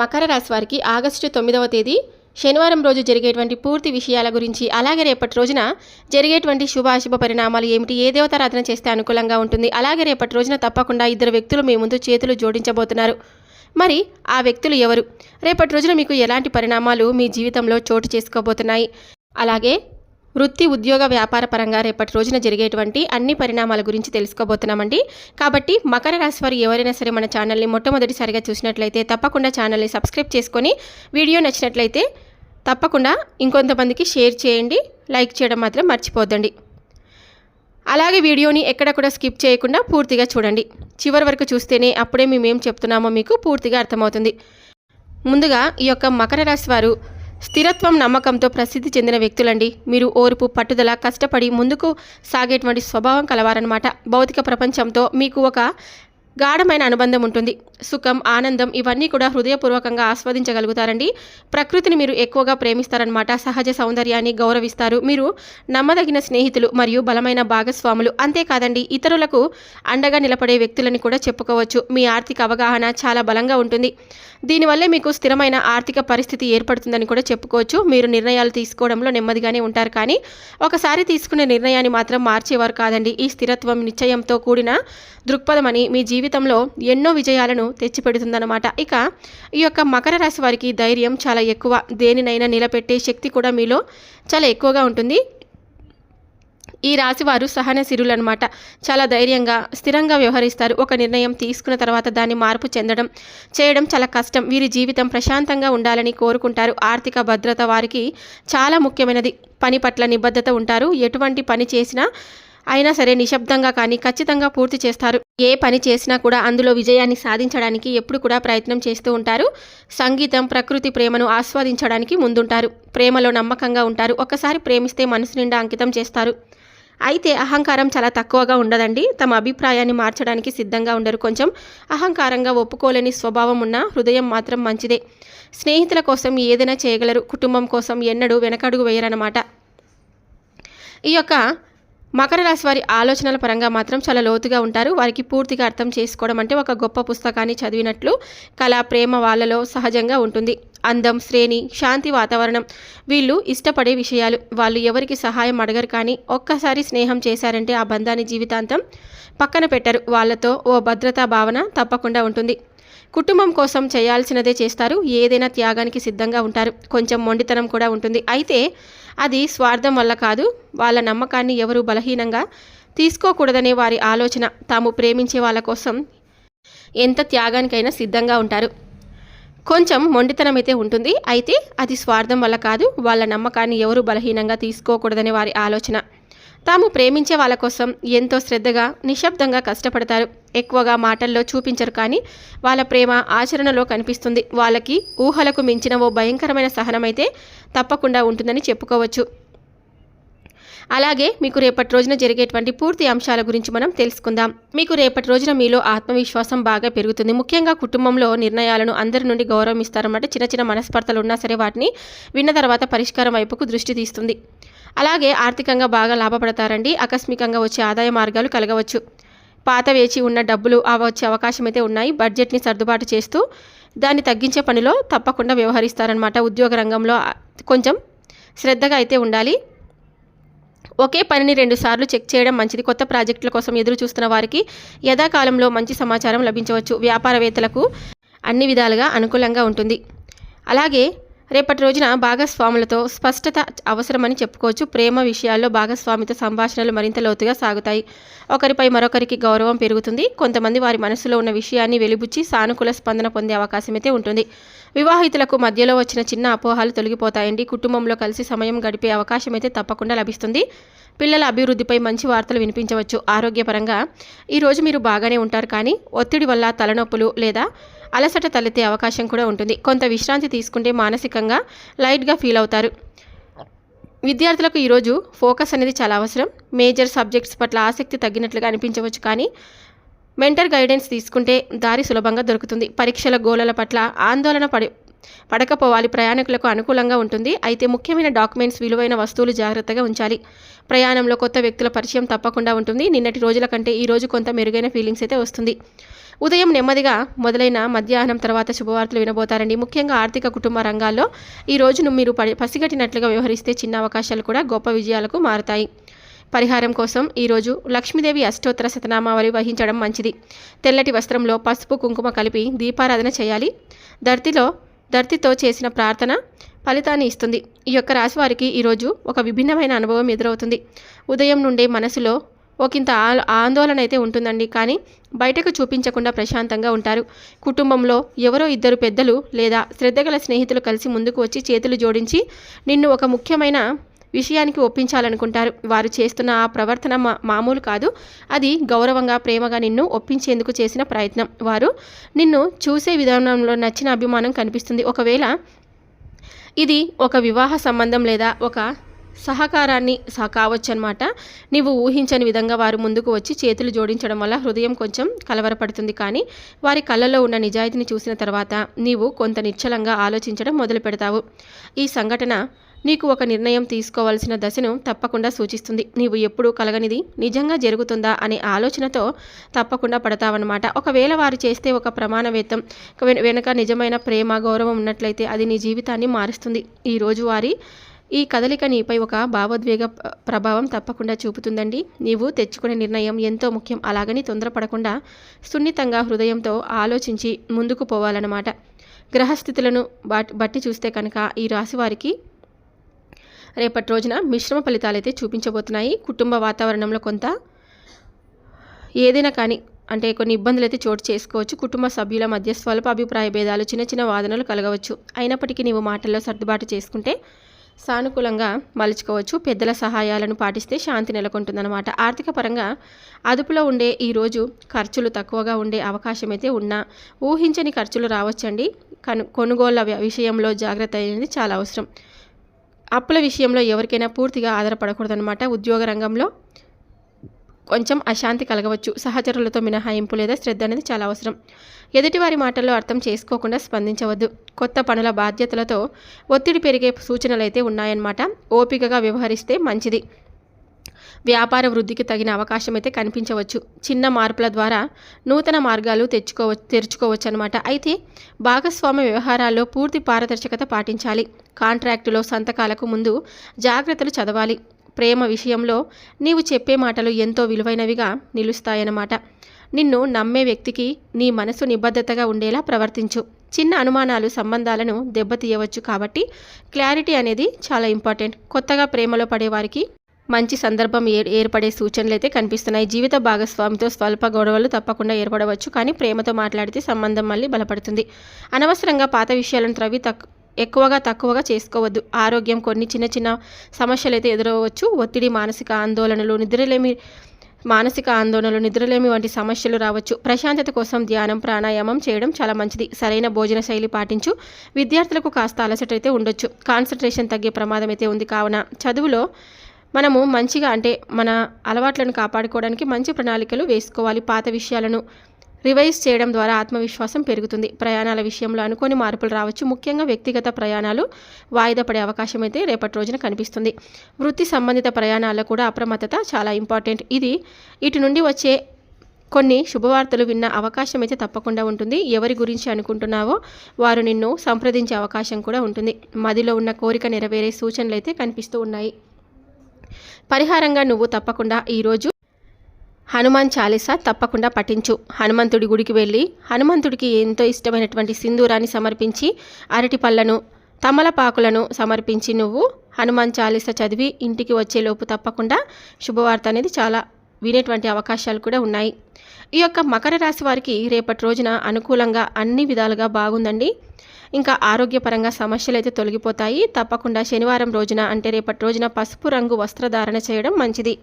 మకర రాశి వారికి ఆగస్టు తొమ్మిదవ తేదీ శనివారం రోజు జరిగేటువంటి పూర్తి విషయాల గురించి అలాగే రేపటి రోజున జరిగేటువంటి శుభాశుభ పరిణామాలు ఏమిటి ఏ దేవతారాధన చేస్తే అనుకూలంగా ఉంటుంది అలాగే రేపటి రోజున తప్పకుండా ఇద్దరు వ్యక్తులు మీ ముందు చేతులు జోడించబోతున్నారు. మరి ఆ వ్యక్తులు ఎవరు? రేపటి రోజున మీకు ఎలాంటి పరిణామాలు మీ జీవితంలో చోటు చేసుకోబోతున్నాయి? అలాగే వృత్తి ఉద్యోగ వ్యాపార పరంగా రేపటి రోజున జరిగేటువంటి అన్ని పరిణామాల గురించి తెలుసుకోబోతున్నామండి. కాబట్టి మకర రాశి వారు ఎవరైనా సరే మన ఛానల్ని మొట్టమొదటిసారిగా చూసినట్లయితే తప్పకుండా ఛానల్ని సబ్స్క్రైబ్ చేసుకొని వీడియో నచ్చినట్లయితే తప్పకుండా ఇంకొంతమందికి షేర్ చేయండి. లైక్ చేయడం మాత్రం మర్చిపోద్దండి. అలాగే వీడియోని ఎక్కడ కూడా స్కిప్ చేయకుండా పూర్తిగా చూడండి. చివరి వరకు చూస్తేనే అప్పుడే మేమేం చెప్తున్నామో మీకు పూర్తిగా అర్థమవుతుంది. ముందుగా ఈ యొక్క మకర రాశి వారు స్థిరత్వం నమ్మకంతో ప్రసిద్ధి చెందిన వ్యక్తులండి. మీరు ఓర్పు పట్టుదల కష్టపడి ముందుకు సాగేటువంటి స్వభావం కలవారనమాట భౌతిక ప్రపంచంతో మీకు ఒక గాఢమైన అనుబంధం ఉంటుంది. సుఖం ఆనందం ఇవన్నీ కూడా హృదయపూర్వకంగా ఆస్వాదించగలుగుతారండి. ప్రకృతిని మీరు ఎక్కువగా ప్రేమిస్తారనమాట సహజ సౌందర్యాన్ని గౌరవిస్తారు. మీరు నమ్మదగిన స్నేహితులు మరియు బలమైన భాగస్వాములు. అంతేకాదండి ఇతరులకు అండగా నిలబడే వ్యక్తులని కూడా చెప్పుకోవచ్చు. మీ ఆర్థిక అవగాహన చాలా బలంగా ఉంటుంది. దీనివల్లే మీకు స్థిరమైన ఆర్థిక పరిస్థితి ఏర్పడుతుందని కూడా చెప్పుకోవచ్చు. మీరు నిర్ణయాలు తీసుకోవడంలో నెమ్మదిగానే ఉంటారు. కానీ ఒకసారి తీసుకునే నిర్ణయాన్ని మాత్రం మార్చేవారు కాదండి. ఈ స్థిరత్వం నిశ్చయంతో కూడిన దృక్పథమని మీ జీవితంలో ఎన్నో విజయాలను తెచ్చిపెడుతుందన్నమాట. ఇక ఈ యొక్క మకర రాశి వారికి ధైర్యం చాలా ఎక్కువ. దేనినైనా నిలబెట్టే శక్తి కూడా మీలో చాలా ఎక్కువగా ఉంటుంది. ఈ రాశివారు సహనశిరులు అనమాట చాలా ధైర్యంగా స్థిరంగా వ్యవహరిస్తారు. ఒక నిర్ణయం తీసుకున్న తర్వాత దాన్ని మార్పు చెందడం చేయడం చాలా కష్టం. వీరి జీవితం ప్రశాంతంగా ఉండాలని కోరుకుంటారు. ఆర్థిక భద్రత వారికి చాలా ముఖ్యమైనది. పని పట్ల నిబద్ధత ఉంటారు. ఎటువంటి పని చేసినా అయినా సరే నిశ్శబ్దంగా కానీ ఖచ్చితంగా పూర్తి చేస్తారు. ఏ పని చేసినా కూడా అందులో విజయాన్ని సాధించడానికి ఎప్పుడు కూడా ప్రయత్నం చేస్తూ ఉంటారు. సంగీతం ప్రకృతి ప్రేమను ఆస్వాదించడానికి ముందుంటారు. ప్రేమలో నమ్మకంగా ఉంటారు. ఒక్కసారి ప్రేమిస్తే మనసు నిండా అంకితం చేస్తారు. అయితే అహంకారం చాలా తక్కువగా ఉండదండి. తమ అభిప్రాయాన్ని మార్చడానికి సిద్ధంగా ఉండరు కొంచెం. అహంకారంగా ఒప్పుకోలేని స్వభావం ఉన్న హృదయం మాత్రం మంచిదే. స్నేహితుల కోసం ఏదైనా చేయగలరు. కుటుంబం కోసం ఎన్నడూ వెనకడుగు వేయరన్నమాట. ఈ యొక్క మకర రాశి వారి ఆలోచనల పరంగా మాత్రం చాలా లోతుగా ఉంటారు. వారికి పూర్తిగా అర్థం చేసుకోవడం అంటే ఒక గొప్ప పుస్తకాన్ని చదివినట్లు కళ ప్రేమ వాళ్ళలో సహజంగా ఉంటుంది. అందం శ్రేణి శాంతి వాతావరణం వీళ్ళు ఇష్టపడే విషయాలు. వాళ్ళు ఎవరికి సహాయం అడగరు కానీ ఒక్కసారి స్నేహం చేశారంటే ఆ బంధాన్ని జీవితాంతం పక్కన పెట్టరు. వాళ్ళతో ఓ భద్రతా భావన తప్పకుండా ఉంటుంది. కుటుంబం కోసం చేయాల్సినదే చేస్తారు. ఏదైనా త్యాగానికి సిద్ధంగా ఉంటారు. కొంచెం మొండితనం కూడా ఉంటుంది. అయితే అది స్వార్థం వల్ల కాదు. వాళ్ళ నమ్మకాన్ని ఎవరు బలహీనంగా తీసుకోకూడదనే వారి ఆలోచన. తాము ప్రేమించే వాళ్ళ కోసం ఎంత త్యాగానికైనా సిద్ధంగా ఉంటారు. కొంచెం మొండితనం అయితే ఉంటుంది. అయితే అది స్వార్థం వల్ల కాదు. వాళ్ళ నమ్మకాన్ని ఎవరు బలహీనంగా తీసుకోకూడదనే వారి ఆలోచన. తాము ప్రేమించే వాళ్ళ కోసం ఎంతో శ్రద్ధగా నిశ్శబ్దంగా కష్టపడతారు. ఎక్కువగా మాటల్లో చూపించరు కానీ వాళ్ళ ప్రేమ ఆచరణలో కనిపిస్తుంది. వాళ్ళకి ఊహలకు మించిన ఓ భయంకరమైన సహనమైతే తప్పకుండా ఉంటుందని చెప్పుకోవచ్చు. అలాగే మీకు రేపటి రోజున జరిగేటువంటి పూర్తి అంశాల గురించి మనం తెలుసుకుందాం. మీకు రేపటి రోజున మీలో ఆత్మవిశ్వాసం బాగా పెరుగుతుంది. ముఖ్యంగా కుటుంబంలో నిర్ణయాలను అందరి నుండి గౌరవం ఇస్తారన్నమాట చిన్న చిన్న మనస్పర్ధలు ఉన్నా సరే వాటిని విన్న తర్వాత పరిష్కారం వైపుకు దృష్టి తీస్తుంది. అలాగే ఆర్థికంగా బాగా లాభపడతారండి. ఆకస్మికంగా వచ్చే ఆదాయ మార్గాలు కలగవచ్చు. పాత వేచి ఉన్న డబ్బులు వచ్చే అవకాశం అయితే ఉన్నాయి. బడ్జెట్ని సర్దుబాటు చేస్తూ దాన్ని తగ్గించే పనిలో తప్పకుండా వ్యవహరిస్తారనమాట ఉద్యోగ రంగంలో కొంచెం శ్రద్ధగా అయితే ఉండాలి. ఒకే పనిని రెండుసార్లు చెక్ చేయడం మంచిది. కొత్త ప్రాజెక్టుల కోసం ఎదురు చూస్తున్న వారికి యథాకాలంలో మంచి సమాచారం లభించవచ్చు. వ్యాపారవేత్తలకు అన్ని విధాలుగా అనుకూలంగా ఉంటుంది. అలాగే రేపటి రోజున భాగస్వాములతో స్పష్టత అవసరమని చెప్పుకోవచ్చు. ప్రేమ విషయాల్లో భాగస్వామితో సంభాషణలు మరింత లోతుగా సాగుతాయి. ఒకరిపై మరొకరికి గౌరవం పెరుగుతుంది. కొంతమంది వారి మనసులో ఉన్న విషయాన్ని వెలిబుచ్చి సానుకూల స్పందన పొందే అవకాశమైతే ఉంటుంది. వివాహితులకు మధ్యలో వచ్చిన చిన్న అపోహాలు తొలగిపోతాయండి. కుటుంబంలో కలిసి సమయం గడిపే అవకాశం అయితే తప్పకుండా లభిస్తుంది. పిల్లల అభివృద్ధిపై మంచి వార్తలు వినిపించవచ్చు. ఆరోగ్యపరంగా ఈరోజు మీరు బాగానే ఉంటారు కానీ ఒత్తిడి వల్ల తలనొప్పులు లేదా అలసట తలెత్తే అవకాశం కూడా ఉంటుంది. కొంత విశ్రాంతి తీసుకుంటే మానసికంగా లైట్గా ఫీల్ అవుతారు. విద్యార్థులకు ఈరోజు ఫోకస్ అనేది చాలా అవసరం. మేజర్ సబ్జెక్ట్స్ పట్ల ఆసక్తి తగ్గినట్లుగా అనిపించవచ్చు కానీ మెంటర్ గైడెన్స్ తీసుకుంటే దారి సులభంగా దొరుకుతుంది. పరీక్షల గోళల పట్ల ఆందోళన పడి పడకపోవాలి. ప్రయాణికులకు అనుకూలంగా ఉంటుంది. అయితే ముఖ్యమైన డాక్యుమెంట్స్ విలువైన వస్తువులు జాగ్రత్తగా ఉంచాలి. ప్రయాణంలో కొత్త వ్యక్తుల పరిచయం తప్పకుండా ఉంటుంది. నిన్నటి రోజుల కంటే ఈ రోజు కొంత మెరుగైన ఫీలింగ్స్ అయితే వస్తుంది. ఉదయం నెమ్మదిగా మొదలైన మధ్యాహ్నం తర్వాత శుభవార్తలు వినబోతారండి. ముఖ్యంగా ఆర్థిక కుటుంబ రంగాల్లో ఈ రోజును మీరు పసిగట్టినట్లుగా వ్యవహరిస్తే చిన్న అవకాశాలు కూడా గొప్ప విజయాలకు మారుతాయి. పరిహారం కోసం ఈరోజు లక్ష్మీదేవి అష్టోత్తర శతనామావళి వహించడం మంచిది. తెల్లటి వస్త్రంలో పసుపు కుంకుమ కలిపి దీపారాధన చేయాలి. ధర్తిలో ధర్తితో చేసిన ప్రార్థన ఫలితాన్ని ఇస్తుంది. ఈ యొక్క రాశి వారికి ఈరోజు ఒక విభిన్నమైన అనుభవం ఎదురవుతుంది. ఉదయం నుండే మనసులో ఒకంత ఆ- ఆందోళన అయితే ఉంటుందండి. కానీ బయటకు చూపించకుండా ప్రశాంతంగా ఉంటారు. కుటుంబంలో ఎవరో ఇద్దరు పెద్దలు లేదా శ్రద్ధగల స్నేహితులు కలిసి ముందుకు వచ్చి చేతులు జోడించి నిన్ను ఒక ముఖ్యమైన విషయానికి ఒప్పించాలనుకుంటారు. వారు చేస్తున్న ఆ ప్రవర్తన మా మామూలు కాదు. అది గౌరవంగా ప్రేమగా నిన్ను ఒప్పించేందుకు చేసిన ప్రయత్నం. వారు నిన్ను చూసే విధానంలో నచ్చిన అభిమానం కనిపిస్తుంది. ఒకవేళ ఇది ఒక వివాహ సంబంధం లేదా ఒక సహకారాన్ని కావచ్చనమాట నీవు ఊహించని విధంగా వారు ముందుకు వచ్చి చేతులు జోడించడం వల్ల హృదయం కొంచెం కలవరపడుతుంది. కానీ వారి కళ్ళలో ఉన్న నిజాయితీని చూసిన తర్వాత నీవు కొంత నిశ్చలంగా ఆలోచించడం మొదలు పెడతావు ఈ సంఘటన నీకు ఒక నిర్ణయం తీసుకోవాల్సిన దశను తప్పకుండా సూచిస్తుంది. నీవు ఎప్పుడు కలగనిది నిజంగా జరుగుతుందా అనే ఆలోచనతో తప్పకుండా పడతావన్నమాట. ఒకవేళ వారు చేస్తే ఒక ప్రమాణవేత్తం వెనక వెనుక నిజమైన ప్రేమ గౌరవం ఉన్నట్లయితే అది నీ జీవితాన్ని మారుస్తుంది. ఈరోజు వారి ఈ కదలిక నీపై ఒక భావోద్వేగ ప్రభావం తప్పకుండా చూపుతుందండి. నీవు తెచ్చుకునే నిర్ణయం ఎంతో ముఖ్యం. అలాగని తొందరపడకుండా సున్నితంగా హృదయంతో ఆలోచించి ముందుకు పోవాలన్నమాట. గ్రహస్థితులను బట్ బట్టి చూస్తే కనుక ఈ రాశి వారికి రేపటి రోజున మిశ్రమ ఫలితాలు అయితే చూపించబోతున్నాయి. కుటుంబ వాతావరణంలో కొంత ఏదైనా కానీ అంటే కొన్ని ఇబ్బందులు అయితే చోటు చేసుకోవచ్చు. కుటుంబ సభ్యుల మధ్య స్వల్ప అభిప్రాయ భేదాలు చిన్న చిన్న వాదనలు కలగవచ్చు. అయినప్పటికీ నీవు మాటల్లో సర్దుబాటు చేసుకుంటే సానుకూలంగా మలుచుకోవచ్చు. పెద్దల సహాయాలను పాటిస్తే శాంతి నెలకొంటుందన్నమాట. ఆర్థిక పరంగా అదుపులో ఉండే ఈరోజు ఖర్చులు తక్కువగా ఉండే అవకాశం అయితే ఉన్నా ఊహించని ఖర్చులు రావచ్చండి. కను కొనుగోళ్ళ విషయంలో జాగ్రత్త అనేది చాలా అవసరం. అప్పుల విషయంలో ఎవరికైనా పూర్తిగా ఆధారపడకూడదన్నమాట. ఉద్యోగ రంగంలో కొంచెం అశాంతి కలగవచ్చు. సహచరులతో మినహాయింపు లేదా శ్రద్ధ అనేది చాలా అవసరం. ఎదుటివారి మాటల్లో అర్థం చేసుకోకుండా స్పందించవద్దు. కొత్త పనుల బాధ్యతలతో ఒత్తిడి పెరిగే సూచనలు అయితే ఉన్నాయన్నమాట. ఓపికగా వ్యవహరిస్తే మంచిది. వ్యాపార వృద్ధికి తగిన అవకాశం అయితే కనిపించవచ్చు. చిన్న మార్పుల ద్వారా నూతన మార్గాలు తెచ్చుకోవచ్చు తెరుచుకోవచ్చు అనమాట అయితే భాగస్వామ్య వ్యవహారాల్లో పూర్తి పారదర్శకత పాటించాలి. కాంట్రాక్టులో సంతకాలకు ముందు జాగ్రత్తలు చదవాలి. ప్రేమ విషయంలో నీవు చెప్పే మాటలు ఎంతో విలువైనవిగా నిలుస్తాయన్నమాట. నిన్ను నమ్మే వ్యక్తికి నీ మనసు నిబద్ధతగా ఉండేలా ప్రవర్తించు. చిన్న అనుమానాలు సంబంధాలను దెబ్బతీయవచ్చు కాబట్టి క్లారిటీ అనేది చాలా ఇంపార్టెంట్. కొత్తగా ప్రేమలో పడేవారికి మంచి సందర్భం ఏ ఏర్పడే సూచనలు అయితే కనిపిస్తున్నాయి. జీవిత భాగస్వామితో స్వల్ప గొడవలు తప్పకుండా ఏర్పడవచ్చు కానీ ప్రేమతో మాట్లాడితే సంబంధం మళ్ళీ బలపడుతుంది. అనవసరంగా పాత విషయాలను త్రవి తక్కు ఎక్కువగా తక్కువగా చేసుకోవద్దు. ఆరోగ్యం కొన్ని చిన్న చిన్న సమస్యలు అయితే ఎదురవచ్చు. ఒత్తిడి మానసిక ఆందోళనలు నిద్రలేమి మానసిక ఆందోళనలు నిద్రలేమి వంటి సమస్యలు రావచ్చు. ప్రశాంతత కోసం ధ్యానం ప్రాణాయామం చేయడం చాలా మంచిది. సరైన భోజన శైలి పాటించు. విద్యార్థులకు కాస్త అలసట అయితే ఉండొచ్చు. కాన్సన్ట్రేషన్ తగ్గే ప్రమాదం అయితే ఉంది. కావున చదువులో మనము మంచిగా అంటే మన అలవాట్లను కాపాడుకోవడానికి మంచి ప్రణాళికలు వేసుకోవాలి. పాత విషయాలను రివైజ్ చేయడం ద్వారా ఆత్మవిశ్వాసం పెరుగుతుంది. ప్రయాణాల విషయంలో అనుకోని మార్పులు రావచ్చు. ముఖ్యంగా వ్యక్తిగత ప్రయాణాలు వాయిదా పడే అవకాశం అయితే రేపటి రోజున కనిపిస్తుంది. వృత్తి సంబంధిత ప్రయాణాల్లో కూడా అప్రమత్తత చాలా ఇంపార్టెంట్. ఇది ఇటు నుండి వచ్చే కొన్ని శుభవార్తలు విన్న అవకాశం అయితే తప్పకుండా ఉంటుంది. ఎవరి గురించి అనుకుంటున్నావో వారు నిన్ను సంప్రదించే అవకాశం కూడా ఉంటుంది. మదిలో ఉన్న కోరిక నెరవేరే సూచనలు అయితే కనిపిస్తూ ఉన్నాయి. పరిహారంగా నువ్వు తప్పకుండా ఈరోజు హనుమాన్ చాలీసా తప్పకుండా పఠించు. హనుమంతుడి గుడికి వెళ్ళి హనుమంతుడికి ఎంతో ఇష్టమైనటువంటి సింధూరాన్ని సమర్పించి అరటి పళ్ళను తమలపాకులను సమర్పించి నువ్వు హనుమాన్ చాలీసా చదివి ఇంటికి వచ్చేలోపు తప్పకుండా శుభవార్త అనేది చాలా వినేటువంటి అవకాశాలు కూడా ఉన్నాయి. ఈ యొక్క మకర రాశి వారికి రేపటి రోజున అనుకూలంగా అన్ని విధాలుగా బాగుందండి. ఇంకా ఆరోగ్యపరంగా సమస్యలు అయితే తొలగిపోతాయి. తప్పకుండా శనివారం రోజున అంటే రేపటి రోజున పసుపు రంగు వస్త్రధారణ చేయడం మంచిది.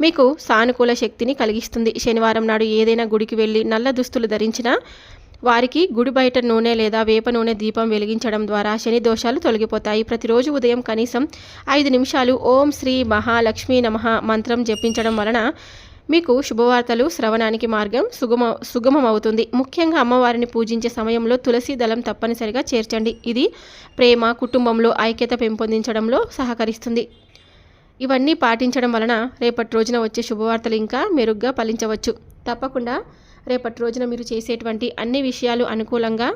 మీకు సానుకూల శక్తిని కలిగిస్తుంది. శనివారం నాడు ఏదైనా గుడికి వెళ్ళి నల్ల దుస్తులు ధరించినా వారికి గుడి బయట నూనె లేదా వేప నూనె దీపం వెలిగించడం ద్వారా శని దోషాలు తొలగిపోతాయి. ప్రతిరోజు ఉదయం కనీసం ఐదు నిమిషాలు ఓం శ్రీ మహాలక్ష్మీ నమః మంత్రం జపించడం వలన మీకు శుభవార్తలు శ్రవణానికి మార్గం సుగమ సుగమం అవుతుంది ముఖ్యంగా అమ్మవారిని పూజించే సమయంలో తులసి దళం తప్పనిసరిగా చేర్చండి. ఇది ప్రేమ కుటుంబంలో ఐక్యత పెంపొందించడంలో సహకరిస్తుంది. ఇవన్నీ పాటించడం వలన రేపటి రోజున వచ్చే శుభవార్తలు ఇంకా మెరుగ్గా ఫలించవచ్చు. తప్పకుండా రేపటి రోజున మీరు చేసేటువంటి అన్ని విషయాలు అనుకూలంగా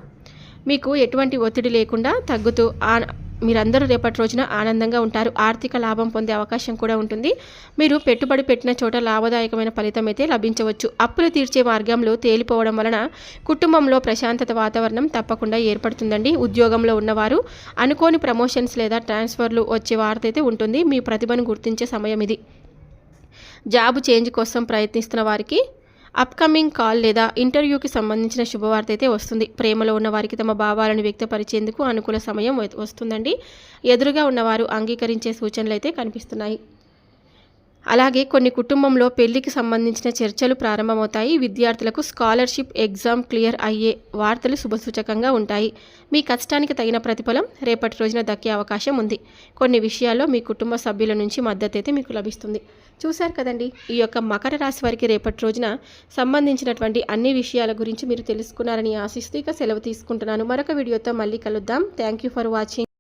మీకు ఎటువంటి ఒత్తిడి లేకుండా తగ్గుతూ ఆ మీరందరూ రేపటి రోజున ఆనందంగా ఉంటారు. ఆర్థిక లాభం పొందే అవకాశం కూడా ఉంటుంది. మీరు పెట్టుబడి పెట్టిన చోట లాభదాయకమైన ఫలితం అయితే లభించవచ్చు. అప్పులు తీర్చే మార్గంలో తేలిపోవడం వలన కుటుంబంలో ప్రశాంతత వాతావరణం తప్పకుండా ఏర్పడుతుందండి. ఉద్యోగంలో ఉన్నవారు అనుకోని ప్రమోషన్స్ లేదా ట్రాన్స్ఫర్లు వచ్చే వార్త అయితే ఉంటుంది. మీ ప్రతిభను గుర్తించే సమయం ఇది. జాబ్ చేంజ్ కోసం ప్రయత్నిస్తున్న వారికి అప్కమింగ్ కాల్ లేదా ఇంటర్వ్యూకి సంబంధించిన శుభవార్త అయితే వస్తుంది. ప్రేమలో ఉన్న వారికి తమ భావాలను వ్యక్తపరిచేందుకు అనుకూల సమయం వ- వస్తుందండి. ఎదురుగా ఉన్నవారు అంగీకరించే సూచనలు అయితే కనిపిస్తున్నాయి. అలాగే కొన్ని కుటుంబంలో పెళ్ళికి సంబంధించిన చర్చలు ప్రారంభమవుతాయి. విద్యార్థులకు స్కాలర్షిప్ ఎగ్జామ్ క్లియర్ అయ్యే వార్తలు శుభసూచకంగా ఉంటాయి. మీ కష్టానికి తగిన ప్రతిఫలం రేపటి రోజున దక్కే అవకాశం ఉంది. కొన్ని విషయాల్లో మీ కుటుంబ సభ్యుల నుంచి మద్దతు అయితే మీకు లభిస్తుంది. చూశారు కదండి. ఈ యొక్క మకర రాశి వారికి రేపటి రోజున సంబంధించినటువంటి అన్ని విషయాల గురించి మీరు తెలుసుకున్నారని ఆశిస్తూ ఇక సెలవు తీసుకుంటున్నాను. మరొక వీడియోతో మళ్ళీ కలుద్దాం. Thank you for watching